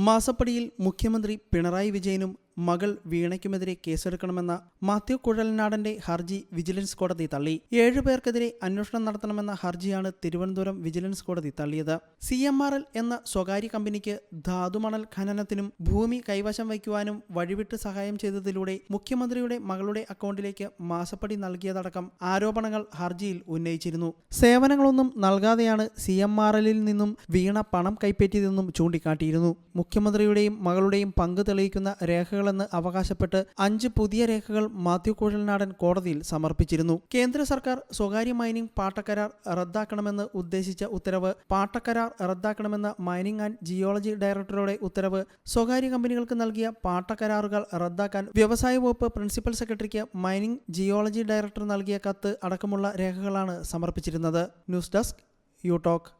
മാസപ്പടിയിൽ മുഖ്യമന്ത്രി പിണറായി വിജയനും മകൾ വീണയ്ക്കുമെതിരെ കേസെടുക്കണമെന്ന മാത്യു കുഴൽനാടന്റെ ഹർജി വിജിലൻസ് കോടതി തള്ളി. ഏഴുപേർക്കെതിരെ അന്വേഷണം നടത്തണമെന്ന ഹർജിയാണ് തിരുവനന്തപുരം വിജിലൻസ് കോടതി തള്ളിയത്. സി എന്ന സ്വകാര്യ കമ്പനിക്ക് ധാതുമണൽ ഖനനത്തിനും ഭൂമി കൈവശം വയ്ക്കുവാനും വഴിവിട്ട് സഹായം ചെയ്തതിലൂടെ മുഖ്യമന്ത്രിയുടെ മകളുടെ അക്കൗണ്ടിലേക്ക് മാസപ്പടി നൽകിയതടക്കം ആരോപണങ്ങൾ ഹർജിയിൽ ഉന്നയിച്ചിരുന്നു. സേവനങ്ങളൊന്നും നൽകാതെയാണ് സി എം ആർ എല്ലിൽ നിന്നും വീണ പണം കൈപ്പറ്റിയതെന്നും ചൂണ്ടിക്കാട്ടിയിരുന്നു. മുഖ്യമന്ത്രിയുടെയും മകളുടെയും പങ്ക് തെളിയിക്കുന്ന രേഖകളെന്ന് അവകാശപ്പെട്ട് അഞ്ച് പുതിയ രേഖകൾ മാത്യു കുഴൽനാടൻ കോടതിയിൽ സമർപ്പിച്ചിരുന്നു. കേന്ദ്ര സർക്കാർ സ്വകാര്യ മൈനിംഗ് പാട്ടക്കരാർ റദ്ദാക്കണമെന്ന് ഉദ്ദേശിച്ച ഉത്തരവ് പാട്ടക്കരാർ റദ്ദാക്കണമെന്ന മൈനിംഗ് ആൻഡ് ജിയോളജി ഡയറക്ടറുടെ ഉത്തരവ് സ്വകാര്യ കമ്പനികൾക്ക് നൽകിയ പാട്ടക്കരാറുകൾ റദ്ദാക്കാൻ വ്യവസായ വകുപ്പ് പ്രിൻസിപ്പൽ സെക്രട്ടറിക്ക് മൈനിംഗ് ജിയോളജി ഡയറക്ടർ നൽകിയ കത്ത് അടക്കമുള്ള രേഖകളാണ് സമർപ്പിച്ചിരുന്നത്. News desk you talk